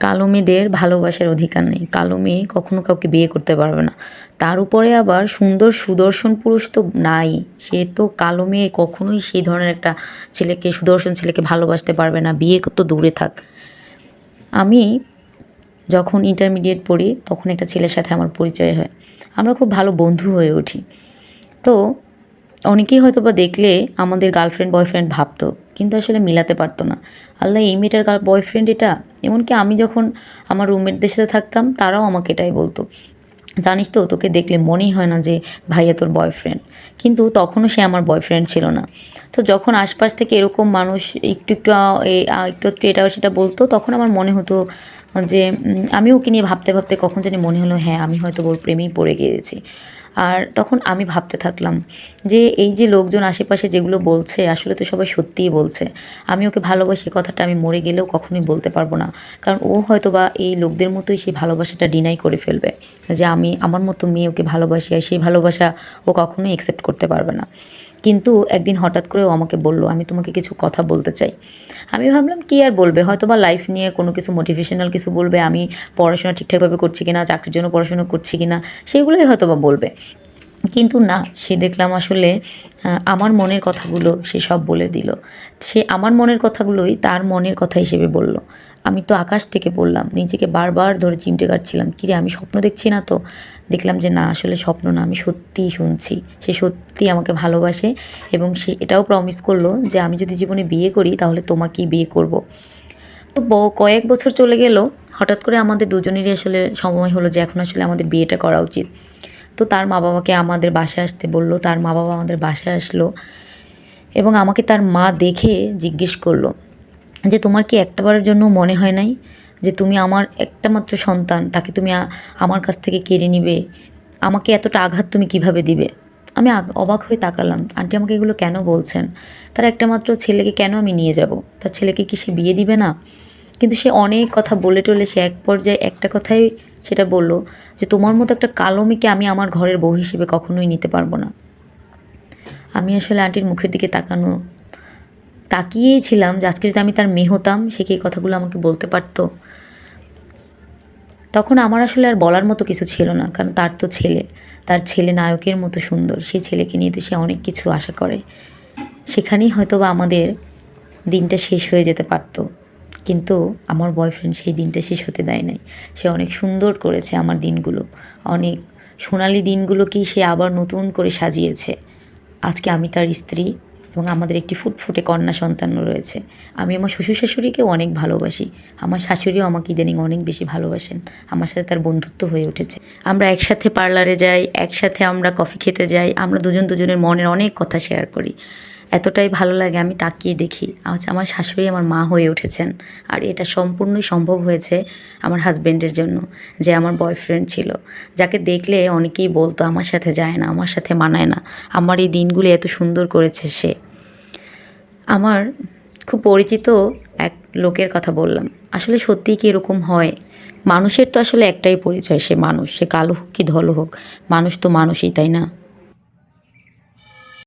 কালো মেয়েদের ভালোবাসার অধিকার নেই। কালো মেয়ে কখনো কাউকে বিয়ে করতে পারবে না। তার উপরে আবার সুন্দর সুদর্শন পুরুষ তো নাই। সে তো কালো মেয়ে কখনোই সেই ধরনের একটা ছেলেকে, সুদর্শন ছেলেকে ভালোবাসতে পারবে না। বিয়ে তো দূরে থাক। আমি যখন ইন্টারমিডিয়েট পড়ি, তখন একটা ছেলের সাথে আমার পরিচয় হয়। আমরা খুব ভালো বন্ধু হয়ে উঠি। তো অনেকেই হয়তো বা দেখলে আমাদের গার্লফ্রেন্ড বয়ফ্রেন্ড ভাবতো কিন্তু আসলে মিলাতে পারতো না। আল্লাহ এই মেয়েটার গার্ল বয়ফ্রেন্ড এটা। এমনকি আমি যখন আমার রুমমেটদের সাথে থাকতাম, তারাও আমাকে এটাই বলতো। জানিস তো, তোকে দেখলে মনেই হয় না যে ভাইয়া তোর বয়ফ্রেন্ড কিন্তু তখনও সে আমার বয়ফ্রেন্ড ছিল না। তো যখন আশপাশ থেকে এরকম মানুষ একটু একটু একটু একটু এটা সেটা বলতো, তখন আমার মনে হতো যে আমি ওকে নিয়ে ভাবতে ভাবতে কখন জানি মনে হলো হ্যাঁ আমি হয়তো ওর প্রেমেই পড়ে গিয়েছি। আর তখন আমি ভাবতে থাকলাম যে এই যে লোকজন আশেপাশে যেগুলো বলছে, আসলে তো সবাই সত্যিই বলছে। আমি ওকে ভালোবাসি কথাটা আমি মরে গেলেও কখনোই বলতে পারব না। কারণ ও হয়তো বা এই লোকদের মতোই সেই ভালোবাসাটা ডিনাই করে ফেলবে যে আমি আমার মতো মেয়ে ওকে ভালোবাসি আর সেই ভালোবাসা ও কখনোই অ্যাকসেপ্ট করতে পারবে না। কিন্তু একদিন হঠাৎ করে ও আমাকে বলল, আমি তোমাকে কিছু কথা বলতে চাই। আমি ভাবলাম, কি আর বলবে? হয়তো বা লাইফ নিয়ে কোনো কিছু মোটিভেশনাল কিছু বলবে, আমি পড়াশোনা ঠিকঠাকভাবে করছি কিনা, চাকরির জন্য পড়াশোনা করছি কিনা, সেগুলোই হয়তো বা বলবে। কিন্তু না, সে দেখলাম আসলে আমার মনের কথাগুলো সে সব বলে দিল। সে আমার মনের কথাগুলোই তার মনের কথা হিসেবে বলল। আমি তো আকাশ থেকে বললাম, নিজেকে বারবার ধরে চিমটে কাটছিলাম। কিরে, আমি স্বপ্ন দেখছি না তো? দেখলাম যে না, আসলে স্বপ্ন না, আমি সত্যিই শুনছি। সে সত্যি আমাকে ভালোবাসে এবং সে এটাও প্রমিস করল যে আমি যদি জীবনে বিয়ে করি, তাহলে তোমাকেই বিয়ে করব। তো কয়েক বছর চলে গেল, হঠাৎ করে আমাদের দুজনেরই আসলে সময় হলো যে এখন আসলে আমাদের বিয়েটা করা উচিত। তো তার মা বাবাকে আমাদের বাসায় আসতে বলল, তার মা বাবা আমাদের বাসায় আসলো এবং আমাকে তার মা দেখে জিজ্ঞেস করল যে, তোমার কি একটাবারের জন্য মনে হয় নাই যে তুমি আমার একটা মাত্র সন্তান, তাকে তুমি আমার কাছ থেকে কেড়ে নিবে? আমাকে এতটা আঘাত তুমি কীভাবে দিবে? আমি অবাক হয়ে তাকালাম। আন্টি আমাকে এগুলো কেন বলছেন? তার একটা মাত্র ছেলেকে কেন আমি নিয়ে যাব? তার ছেলেকে কি সে বিয়ে দিবে না? কিন্তু সে অনেক কথা বলে টলে, সে এক পর্যায়ে একটা কথাই সেটা বলল যে, তোমার মতো একটা কালো মেয়েকে আমি আমার ঘরের বউ হিসেবে কখনোই নিতে পারব না। আমি আসলে আন্টির মুখের দিকে তাকানো, তাকিয়েই ছিলাম যে, আজকে যদি আমি তার মেয়ে হতাম, সে কি এই কথাগুলো আমাকে বলতে পারতো? তখন আমার আসলে আর বলার মতো কিছু ছিল না, কারণ তার তো ছেলে। তার ছেলে নায়কের মতো সুন্দর। সেই ছেলেকে নিয়ে তো সে অনেক কিছু আশা করে। সেখানেই হয়তো বা আমাদের দিনটা শেষ হয়ে যেতে পারতো। কিন্তু আমার বয়ফ্রেন্ড সেই দিনটা শেষ হতে দেয় নাই। সে অনেক সুন্দর করেছে আমার দিনগুলো। অনেক সোনালি দিনগুলোকেই সে আবার নতুন করে সাজিয়েছে। আজকে আমি তার স্ত্রী এবং আমাদের একটি ফুটফুটে কন্যা সন্তানও রয়েছে। আমি আমার শ্বশুর শাশুড়িকেও অনেক ভালোবাসি। আমার শাশুড়িও আমাকে ইদানিং অনেক বেশি ভালোবাসেন। আমার সাথে তার বন্ধুত্ব হয়ে উঠেছে। আমরা একসাথে পার্লারে যাই, একসাথে আমরা কফি খেতে যাই, আমরা দুজন দুজনের মনের অনেক কথা শেয়ার করি। এতটাই ভালো লাগে, আমি তাকিয়ে দেখি। আজ আমার শাশুড়ি আমার মা হয়ে উঠেছেন আর এটা সম্পূর্ণই সম্ভব হয়েছে আমার হাজব্যান্ডের জন্য, যে আমার বয়ফ্রেন্ড ছিল। যাকে দেখলে অনেকেই বলতো, আমার সাথে যায় না, আমার সাথে মানায় না, আমার এই দিনগুলি এত সুন্দর করেছে সে। আমার খুব পরিচিত এক লোকের কথা বললাম। আসলে সত্যিই কি এরকম হয়? মানুষের তো আসলে একটাই পরিচয়, সে মানুষ, সে কালো হোক কি ধলো হোক, মানুষ তো মানুষই, তাই না?